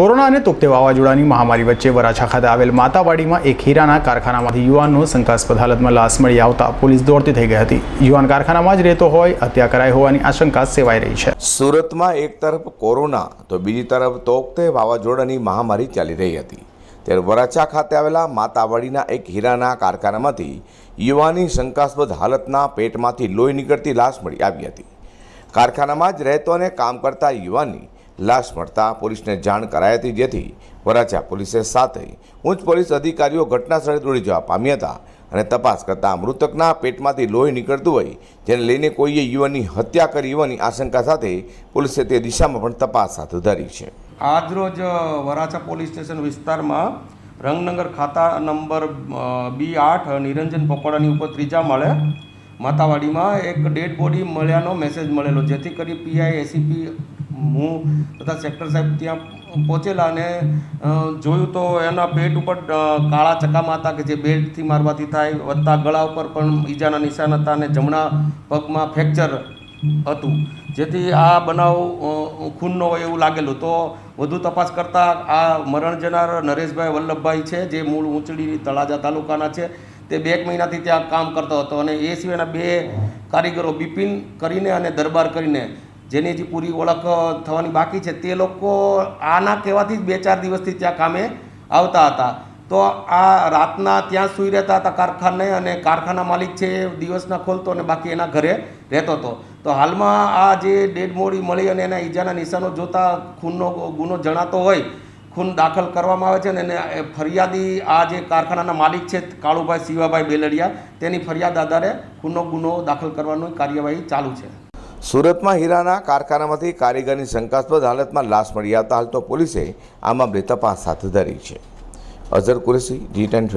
Corona અને તોકતે વાવાઝોડાની મહામારી વચ્ચે વરાછા ખાતે આવેલ માતાવાડીમાં એક હીરાના કારખાનામાંથી યુવાનનો શંકાસ્પદ હાલતમાં લાશ મળી આવતા પોલીસ દોડતી થઈ ગઈ હતી. યુવાન કારખાનામાં જ રહેતો હોય, હત્યા કરાઈ હોવાની આશંકા સેવાઈ રહી છે. સુરતમાં એક તરફ કોરોના, તો બીજી તરફ તોકતે વાવાઝોડાની મહામારી ચાલી રહી હતી. ત્યારે વરાછા ખાતે આવેલા માતાવાડીના એક હીરાના કારખાનામાંથી યુવાની શંકાસ્પદ હાલતના પેટમાંથી લોહી નીકળતી લાશ મળી આવી હતી. કારખાનામાં જ રહેતો અને કામ કરતા યુવાનની લાશ મળતા પોલીસને જાણ કરાઈ હતી, જેથી વરાછા પોલીસે સાથે ઉચ્ચ પોલીસ અધિકારીઓ ઘટના સ્થળે દોડી જવા પામ્યા હતા અને તપાસ કરતા મૃતકના પેટમાંથી લોહી નીકળતું હોય, જેને લઈને કોઈએ યુવાનની હત્યા કરી હોવાની આશંકા સાથે પોલીસે તે દિશામાં પણ તપાસ હાથ ધરી છે. આજરોજ વરાછા પોલીસ સ્ટેશન વિસ્તારમાં રંગનગર ખાતા નંબર બી આઠ, નિરંજન પકોડાની ઉપર ત્રીજા માળે માતાવાડીમાં એક ડેડ બોડી મળ્યાનો મેસેજ મળેલો, જેથી કરી પીઆઈ એસીપી હું તથા સેક્ટર સાહેબ ત્યાં પહોંચેલા અને જોયું તો એના પેટ ઉપર કાળા ચકામા હતા કે જે બેલ્ટથી મારવાથી થાય, વધતા ગળા ઉપર પણ ઈજાના નિશાન હતા અને જમણા પગમાં ફ્રેક્ચર હતું. જેથી આ બનાવ ખૂનનો હોય એવું લાગેલું. તો વધુ તપાસ કરતાં આ મરણ જનાર નરેશભાઈ વલ્લભભાઈ છે, જે મૂળ ઊંચડી તળાજા તાલુકાના છે, તે બે એક મહિનાથી ત્યાં કામ કરતો હતો. અને એ સિવાયના બે કારીગરો બિપિન કરીને અને દરબાર કરીને જેની હજી પૂરી ઓળખ થવાની બાકી છે, તે લોકો આના કહેવાથી જ બે ચાર દિવસથી ત્યાં કામે આવતા હતા. તો આ રાતના ત્યાં સૂઈ રહેતા હતા કારખાને અને કારખાના માલિક છે દિવસના ખોલતો અને બાકી એના ઘરે રહેતો હતો. તો હાલમાં આ જે ડેડ મોડી મળી અને એના ઈજાના નિશાનો જોતા ખૂનનો ગુનો જણાતો હોય, ખૂન દાખલ કરવામાં આવે છે અને એને ફરિયાદી આ જે કારખાનાના માલિક છે કાળુભાઈ શિવાભાઈ બેલડિયા, તેની ફરિયાદ આધારે ખૂનનો ગુનો દાખલ કરવાની કાર્યવાહી ચાલુ છે. સુરતમાં હીરાના કારખાનામાંથી કારીગરની શંકાસ્પદ હાલતમાં લાશ મળી આવતા હાલ તો પોલીસે આ મામલે તપાસ હાથ ધરી છે. અઝર કુરેશી, જી ટેન